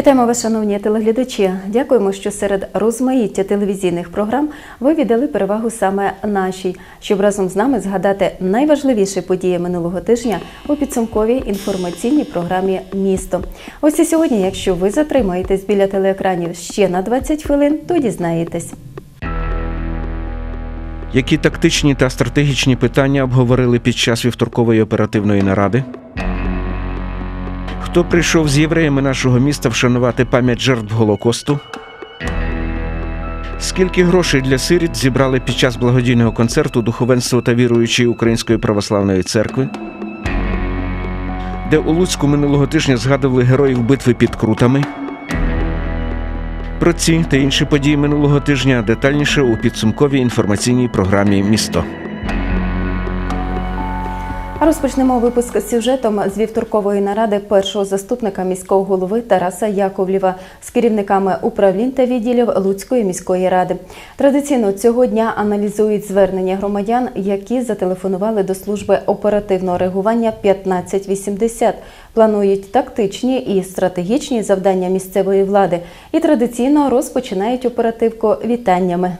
Вітаємо вас, шановні телеглядачі. Дякуємо, що серед розмаїття телевізійних програм ви віддали перевагу саме нашій, щоб разом з нами згадати найважливіші події минулого тижня у підсумковій інформаційній програмі Місто. Ось і сьогодні, якщо ви затримаєтесь біля телеекранів ще на 20 хвилин, то дізнаєтесь. Які тактичні та стратегічні питання обговорили під час вівторкової оперативної наради? Хто прийшов з євреями нашого міста вшанувати пам'ять жертв Голокосту? Скільки грошей для сиріт зібрали під час благодійного концерту духовенство та віруючі Української православної церкви? Де у Луцьку минулого тижня згадували героїв битви під крутами? Про ці та інші події минулого тижня детальніше у підсумковій інформаційній програмі Місто. Розпочнемо випуск з сюжетом з вівторкової наради першого заступника міського голови Тараса Яковлєва з керівниками управлінь та відділів Луцької міської ради. Традиційно цього дня аналізують звернення громадян, які зателефонували до служби оперативного реагування 1580. Планують тактичні і стратегічні завдання місцевої влади і традиційно розпочинають оперативку вітаннями.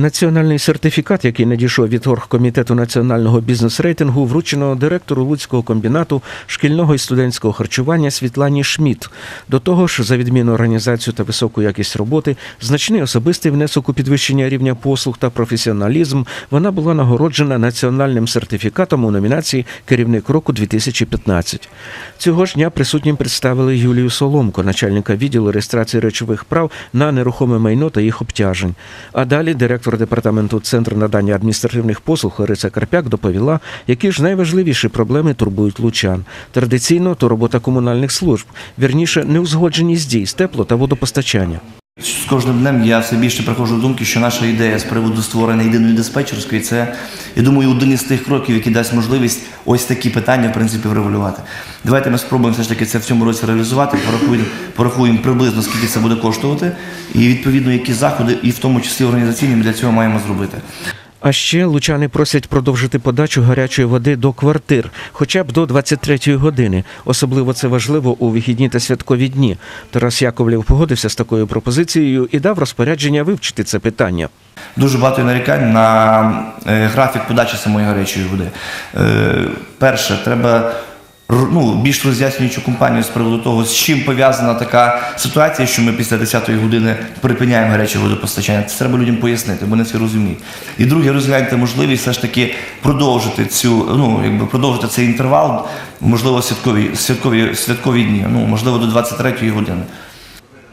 Національний сертифікат, який надійшов від оргкомітету національного бізнес-рейтингу, вручено директору Луцького комбінату шкільного і студентського харчування Світлані Шміт. До того ж, за відмінну організацію та високу якість роботи, значний особистий внесок у підвищення рівня послуг та професіоналізм, вона була нагороджена національним сертифікатом у номінації Керівник року 2015. Цього ж дня присутнім представили Юлію Соломко, начальника відділу реєстрації речових прав на нерухоме майно та їх обтяжень. А далі директор департаменту Центру надання адміністративних послуг Лариса Карпяк доповіла, які ж найважливіші проблеми турбують лучан. Традиційно то робота комунальних служб, вірніше неузгодженість дій з тепло та водопостачання. З кожним днем я все більше приходжу до думки, що наша ідея з приводу створення єдиної диспетчерської це, я думаю, один із тих кроків, який дасть можливість ось такі питання в принципі врегулювати. Давайте ми спробуємо все ж таки це в цьому році реалізувати. Порахуємо, порахуємо приблизно скільки це буде коштувати, і відповідно які заходи, і в тому числі організаційні, ми для цього маємо зробити. А ще лучани просять продовжити подачу гарячої води до квартир, хоча б до 23-ї години. Особливо це важливо у вихідні та святкові дні. Тарас Яковлєв погодився з такою пропозицією і дав розпорядження вивчити це питання. Дуже багато нарікань на е, графік подачі самої гарячої води. Е, перше, треба ну, більш роз'яснюючу компанію з приводу того, з чим пов'язана така ситуація, що ми після 10-ї години припиняємо гаряче водопостачання. Це треба людям пояснити, бо не всі розуміють. І друге, розгляньте можливість все ж таки продовжити цю, ну, якби продовжити цей інтервал, можливо, святкові, святкові, святкові дні, ну, можливо, до 23-ї години.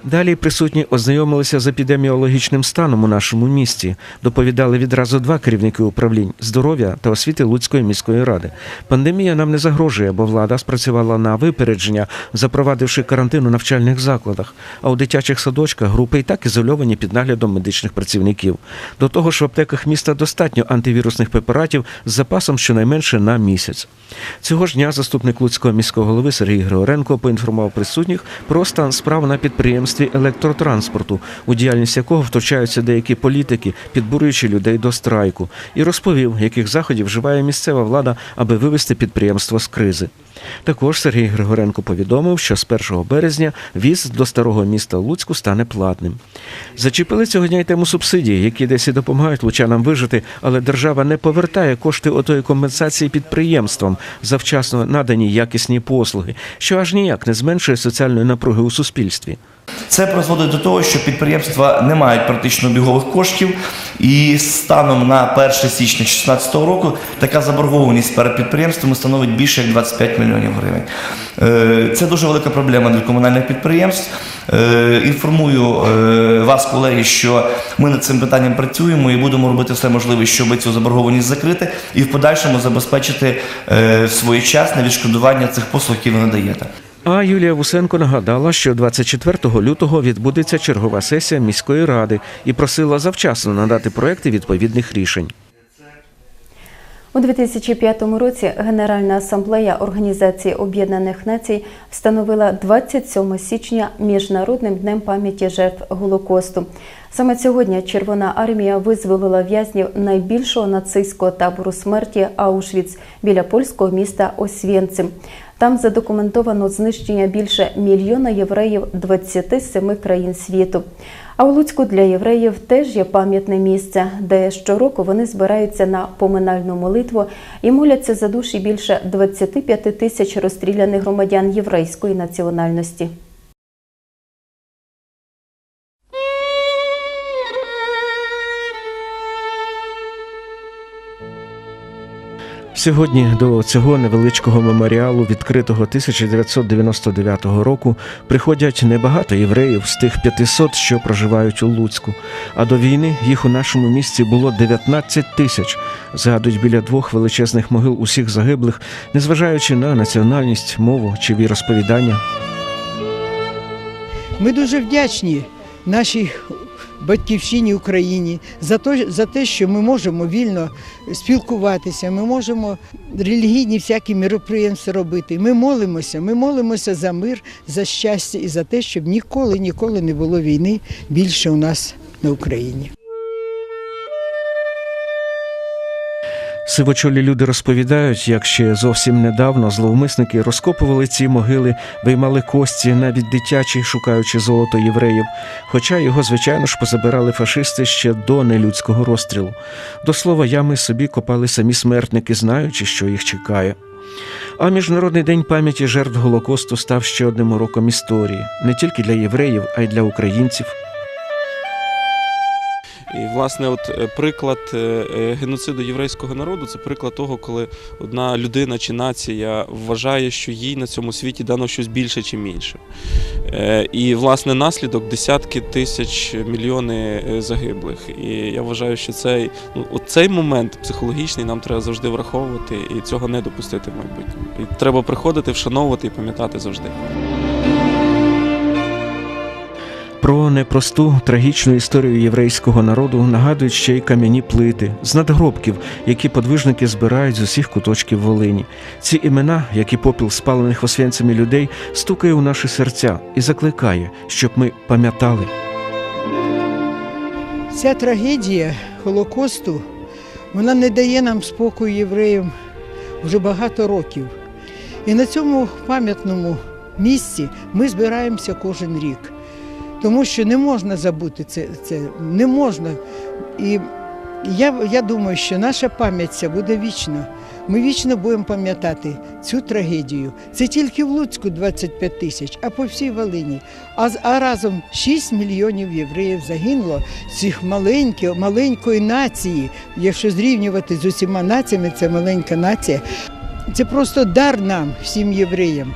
Далі присутні ознайомилися з епідеміологічним станом у нашому місті. Доповідали відразу два керівники управлінь здоров'я та освіти Луцької міської ради. Пандемія нам не загрожує, бо влада спрацювала на випередження, запровадивши карантин у навчальних закладах. А у дитячих садочках групи і так ізольовані під наглядом медичних працівників. До того ж, в аптеках міста достатньо антивірусних препаратів з запасом щонайменше на місяць. Цього ж дня заступник Луцького міського голови Сергій Григоренко поінформував присутніх про стан справ на підприємстві електротранспорту, у діяльність якого втручаються деякі політики, підбурюючи людей до страйку, і розповів, яких заходів вживає місцева влада, аби вивести підприємство з кризи. Також Сергій Григоренко повідомив, що з 1 березня віз до старого міста Луцьку стане платним. Зачепили цього дня й тему субсидій, які десь і допомагають лучанам вижити, але держава не повертає кошти отої компенсації підприємствам за вчасно надані якісні послуги, що аж ніяк не зменшує соціальної напруги у суспільстві. Це призводить до того, що підприємства не мають практично бігових коштів, і станом на 1 січня 2016 року така заборгованість перед підприємствами становить більше як 25 мільйонів гривень. Е, Це дуже велика проблема для комунальних підприємств. Е, Інформую е, вас, колеги, що ми над цим питанням працюємо і будемо робити все можливе, щоб цю заборгованість закрити і в подальшому забезпечити своєчасне відшкодування цих послуг, які ви надаєте. А Юлія Вусенко нагадала, що 24 лютого відбудеться чергова сесія міської ради і просила завчасно надати проекти відповідних рішень. У 2005 році Генеральна асамблея Організації Об'єднаних Націй встановила 27 січня Міжнародним днем пам'яті жертв Голокосту. Саме сьогодні Червона армія визволила в'язнів найбільшого нацистського табору смерті Аушвіц біля польського міста Освєнцим. Там задокументовано знищення більше мільйона євреїв 27 країн світу. А у Луцьку для євреїв теж є пам'ятне місце, де щороку вони збираються на поминальну молитву і моляться за душі більше 25 тисяч розстріляних громадян єврейської національності. Сьогодні до цього невеличкого меморіалу, відкритого 1999 року, приходять небагато євреїв з тих 500, що проживають у Луцьку. А до війни їх у нашому місті було 19 тисяч. Згадують біля двох величезних могил усіх загиблих, незважаючи на національність, мову чи віросповідання. Ми дуже вдячні нашій батьківщині Україні за те, за те, що ми можемо вільно спілкуватися, ми можемо релігійні всякі міроприємства робити. Ми молимося, ми молимося за мир, за щастя і за те, щоб ніколи, ніколи не було війни більше у нас на Україні. Сивочолі люди розповідають, як ще зовсім недавно зловмисники розкопували ці могили, виймали кості, навіть дитячі, шукаючи золото євреїв. Хоча його, звичайно ж, позабирали фашисти ще до нелюдського розстрілу. До слова, ями собі копали самі смертники, знаючи, що їх чекає. А Міжнародний день пам'яті жертв Голокосту став ще одним уроком історії не тільки для євреїв, а й для українців. І, власне, от е, приклад е, е, геноциду єврейського народу це приклад того, коли одна людина чи нація вважає, що їй на цьому світі дано щось більше чи інше. Е, І, власне, наслідок десятки тисяч мільйони загиблих. І я вважаю, що цей, ну, цей момент психологічний нам треба завжди враховувати і цього не допустити в майбутньому. І треба приходити, вшановувати і пам'ятати завжди. Непросту трагічну історію єврейського народу нагадують ще й кам'яні плити з надгробків, які подвижники збирають з усіх куточків Волині. Ці імена, як і попіл спалених освянцями людей, стукає у наші серця і закликає, щоб ми пам'ятали. Ця трагедія Холокосту вона не дає нам спокою євреям вже багато років. І на цьому пам'ятному місці ми збираємося кожен рік. Тому що не можна забути це, це не можна. І я, я думаю, що наша пам'ять ця буде вічна. Ми вічно будемо пам'ятати цю трагедію. Це тільки в Луцьку 25 тисяч, а по всій Волині. А, а разом 6 мільйонів євреїв загинуло цих маленьких, маленької нації. Якщо зрівнювати з усіма націями, це маленька нація. Це просто дар нам, всім євреям.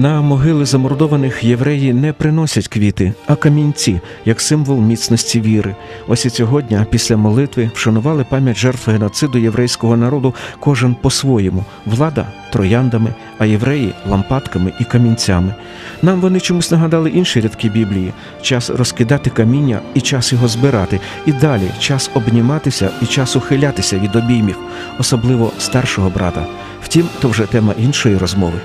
На могили замордованих євреї не приносять квіти, а камінці, як символ міцності віри. Ось і цього дня, після молитви, вшанували пам'ять жертв геноциду єврейського народу кожен по-своєму. Влада трояндами, а євреї лампадками і камінцями. Нам вони чомусь нагадали інші рядки Біблії: час розкидати каміння і час його збирати. І далі час обніматися і час ухилятися від обіймів, особливо старшого брата. Втім, то вже тема іншої розмови.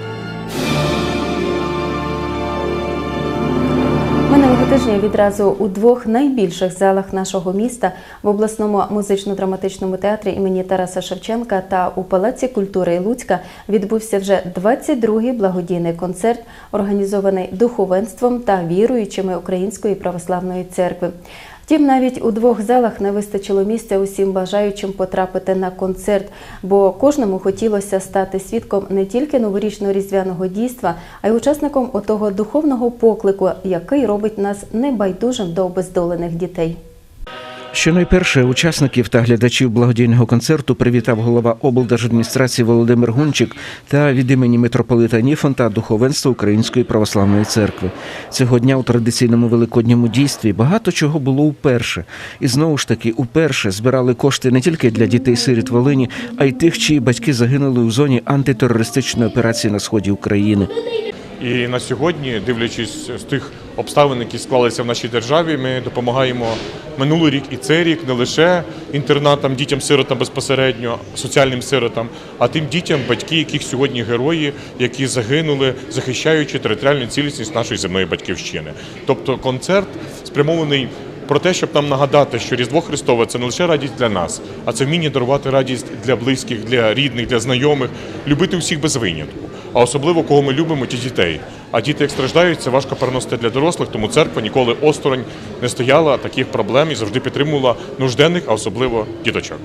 Тижня відразу у двох найбільших залах нашого міста в обласному музично-драматичному театрі імені Тараса Шевченка та у Палаці культури Луцька відбувся вже 22-й благодійний концерт, організований духовенством та віруючими Української православної церкви. Втім, навіть у двох залах не вистачило місця усім бажаючим потрапити на концерт, бо кожному хотілося стати свідком не тільки новорічного різдвяного дійства, а й учасником отого духовного поклику, який робить нас небайдужим до обездолених дітей. Щонайперше учасників та глядачів благодійного концерту привітав голова облдержадміністрації Володимир Гунчик та від імені митрополита Ніфонта духовенства Української православної церкви. Цього дня у традиційному великодньому дійстві багато чого було уперше. І знову ж таки, уперше збирали кошти не тільки для дітей сиріт Волині, а й тих, чиї батьки загинули у зоні антитерористичної операції на сході України. І на сьогодні, дивлячись з тих обставин, які склалися в нашій державі, ми допомагаємо минулий рік і цей рік не лише інтернатам, дітям-сиротам безпосередньо, соціальним сиротам, а тим дітям, батьки, яких сьогодні герої, які загинули, захищаючи територіальну цілісність нашої земної батьківщини. Тобто концерт спрямований про те, щоб нам нагадати, що Різдво Христове це не лише радість для нас, а це вміння дарувати радість для близьких, для рідних, для знайомих, любити усіх без винятку. А особливо кого ми любимо, ті дітей. А діти, як страждають, це важко переносити для дорослих, тому церква ніколи осторонь не стояла таких проблем і завжди підтримувала нужденних, а особливо діточок.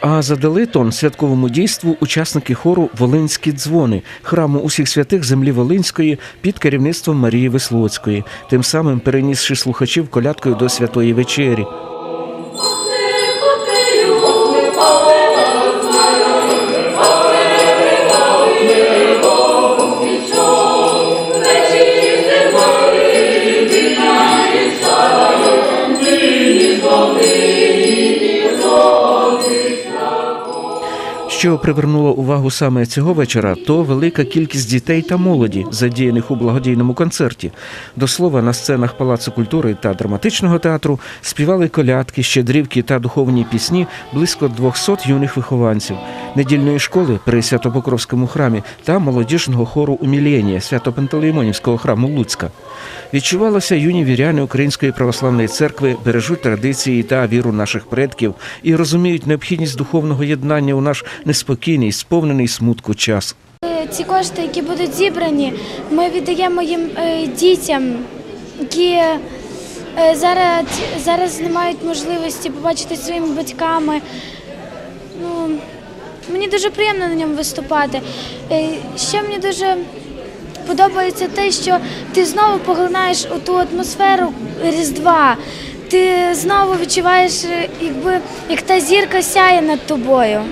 А задали тон святковому дійству учасники хору Волинські дзвони храму усіх святих землі Волинської під керівництвом Марії Веслоцької, тим самим перенісши слухачів колядкою до святої вечері. Що привернуло увагу саме цього вечора, то велика кількість дітей та молоді, задіяних у благодійному концерті. До слова, на сценах Палацу культури та драматичного театру співали колядки, щедрівки та духовні пісні близько 200 юних вихованців недільної школи при Святопокровському храмі та молодіжного хору Умілєнія Свято-Пантелеймонівського храму Луцька. Відчувалося, юні віряни Української православної церкви бережуть традиції та віру наших предків і розуміють необхідність духовного єднання у наш неспокійний, сповнений смутку час. Е, Ці кошти, які будуть зібрані, ми віддаємо їм е, дітям, які е, зараз, зараз не мають можливості побачити своїми батьками. Ну, мені дуже приємно на ньому виступати. Ще мені дуже подобається те, що ти знову поглинаєш ту атмосферу Різдва. Ти знову відчуваєш, е, якби як та зірка сяє над тобою.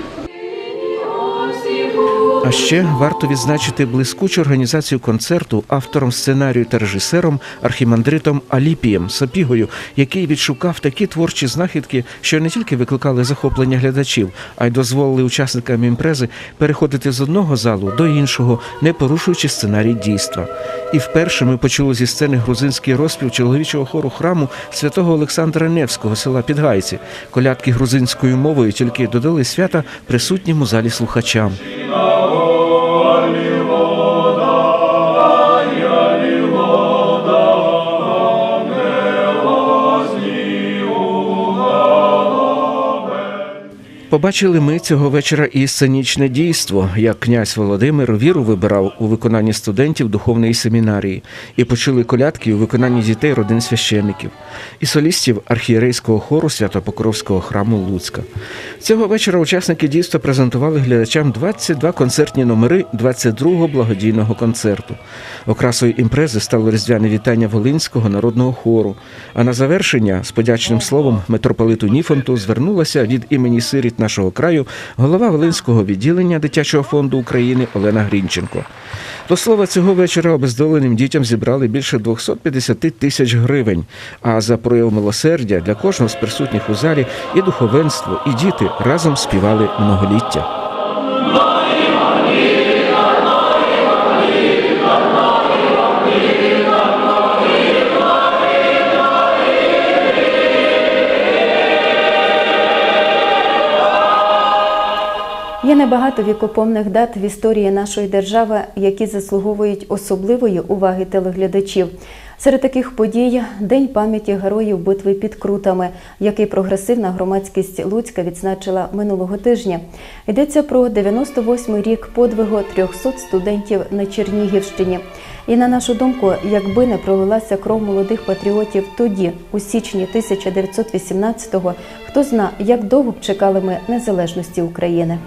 А ще варто відзначити блискучу організацію концерту автором сценарію та режисером архімандритом Аліпієм Сапігою, який відшукав такі творчі знахідки, що не тільки викликали захоплення глядачів, а й дозволили учасникам імпрези переходити з одного залу до іншого, не порушуючи сценарій дійства. І вперше ми почули зі сцени грузинський розпів чоловічого хору храму святого Олександра Невського села Підгайці. Колядки грузинською мовою тільки додали свята присутнім у залі слухачам. Alleluia. Побачили ми цього вечора і сценічне дійство, як князь Володимир віру вибирав у виконанні студентів духовної семінарії, і почули колядки у виконанні дітей родин священників, і солістів архієрейського хору Свято-Покровського храму Луцька. Цього вечора учасники дійства презентували глядачам 22 концертні номери 22-го благодійного концерту. Окрасою імпрези стало різдвяне вітання Волинського народного хору. А на завершення з подячним словом митрополиту Ніфонту звернулася від імені сиріт нашого краю голова Волинського відділення дитячого фонду України Олена Грінченко. До слова, цього вечора обездоленим дітям зібрали більше 250 тисяч гривень. А за прояв милосердя для кожного з присутніх у залі і духовенство, і діти разом співали многоліття. Є небагато вікопомних дат в історії нашої держави, які заслуговують особливої уваги телеглядачів. Серед таких подій День пам'яті героїв битви під Крутами, який прогресивна громадськість Луцька відзначила минулого тижня. Йдеться про 98-й рік подвигу 300 студентів на Чернігівщині. І на нашу думку, якби не пролилася кров молодих патріотів тоді, у січні 1918-го, хто зна, як довго б чекали ми незалежності України.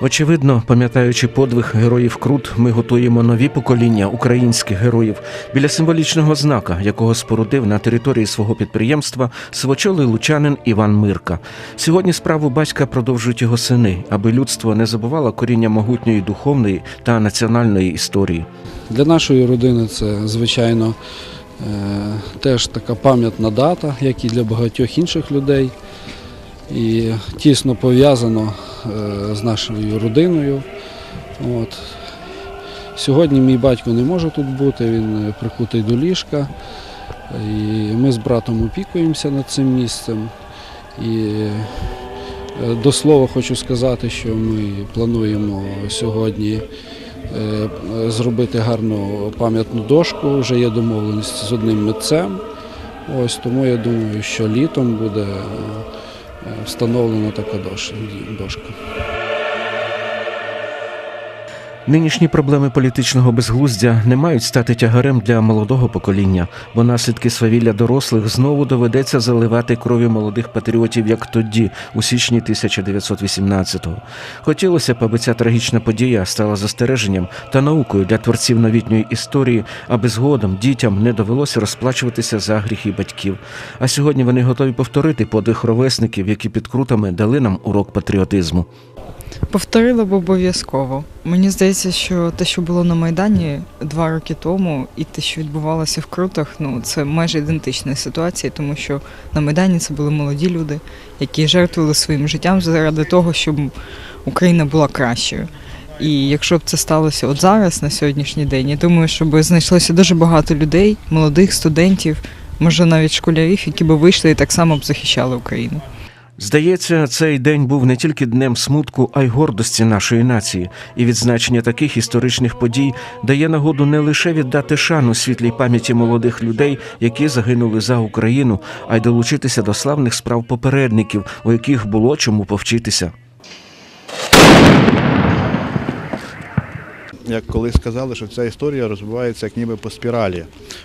Очевидно, пам'ятаючи подвиг героїв Крут, ми готуємо нові покоління українських героїв біля символічного знака, якого спорудив на території свого підприємства свочолий лучанин Іван Мирка. Сьогодні справу батька продовжують його сини, аби людство не забувало коріння могутньої духовної та національної історії. Для нашої родини це, звичайно, е, теж така пам'ятна дата, як і для багатьох інших людей. І тісно пов'язано е, з нашою родиною. От. Сьогодні мій батько не може тут бути, він е, прикутий до ліжка. І ми з братом опікуємося над цим місцем. І Е, До слова хочу сказати, що ми плануємо сьогодні зробити гарну пам'ятну дошку. Вже є домовленість з одним митцем. Ось тому я думаю, що літом буде встановлена така дошка. Нинішні проблеми політичного безглуздя не мають стати тягарем для молодого покоління, бо наслідки свавілля дорослих знову доведеться заливати кров'ю молодих патріотів, як тоді, у січні 1918-го. Хотілося б, аби ця трагічна подія стала застереженням та наукою для творців новітньої історії, аби згодом дітям не довелося розплачуватися за гріхи батьків. А сьогодні вони готові повторити подвиг ровесників, які під крутами дали нам урок патріотизму. Повторила б обов'язково. Мені здається, що те, що було на Майдані два роки тому, і те, що відбувалося в Крутах, ну це майже ідентична ситуація, тому що на Майдані це були молоді люди, які жертвували своїм життям заради того, щоб Україна була кращою. І якщо б це сталося от зараз, на сьогоднішній день, я думаю, що би знайшлося дуже багато людей, молодих студентів, може навіть школярів, які би вийшли і так само б захищали Україну. Здається, цей день був не тільки днем смутку, а й гордості нашої нації, і відзначення таких історичних подій дає нагоду не лише віддати шану світлій пам'яті молодих людей, які загинули за Україну, а й долучитися до славних справ попередників, у яких було чому повчитися. Як колись сказали, що ця історія розвивається як ніби по спіралі.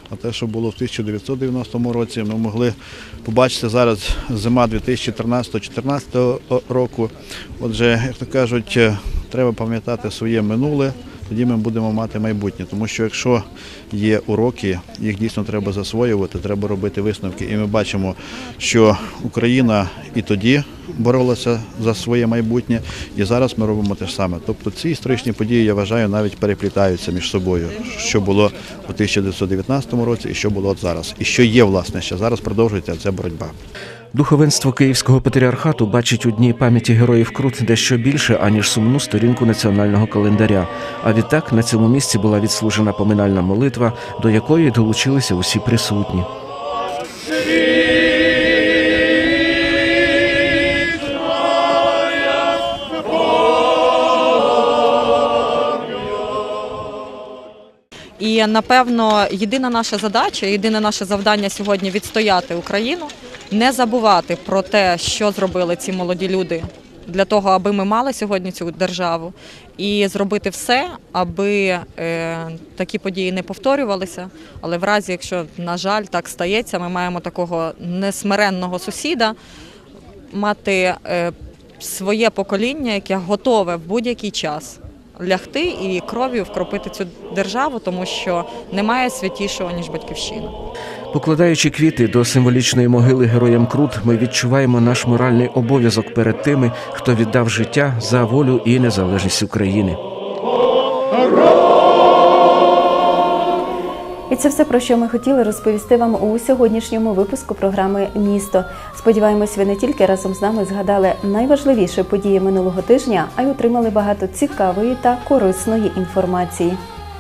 А те, що було в 1990 році, ми могли побачити зараз зима 2013-2014 року. Отже, як то кажуть, е, треба пам'ятати своє минуле, тоді ми будемо мати майбутнє. Тому що якщо є уроки, їх дійсно треба засвоювати, треба робити висновки. І ми бачимо, що Україна і тоді боролася за своє майбутнє, і зараз ми робимо те ж саме. Тобто ці історичні події, я вважаю, навіть переплітаються між собою, що було у 1919 році і що було от зараз. І що є, власне, ще зараз продовжується ця боротьба. Духовенство Київського патріархату бачить у дні пам'яті героїв Крут дещо більше, аніж сумну сторінку національного календаря. А відтак на цьому місці була відслужена поминальна молитва, до якої долучилися усі присутні. І напевно, єдина наша задача, єдине наше завдання сьогодні відстояти Україну, не забувати про те, що зробили ці молоді люди для того, аби ми мали сьогодні цю державу, і зробити все, аби е, такі події не повторювалися. Але в разі, якщо на жаль так стається, ми маємо такого несмиренного сусіда, мати е, своє покоління, яке готове в будь-який час лягти і кров'ю вкропити цю державу, тому що немає святішого ніж батьківщина. Покладаючи квіти до символічної могили героям Крут, ми відчуваємо наш моральний обов'язок перед тими, хто віддав життя за волю і незалежність України. І це все про що ми хотіли розповісти вам у сьогоднішньому випуску програми Місто. Сподіваємось, ви не тільки разом з нами згадали найважливіші події минулого тижня, а й отримали багато цікавої та корисної інформації.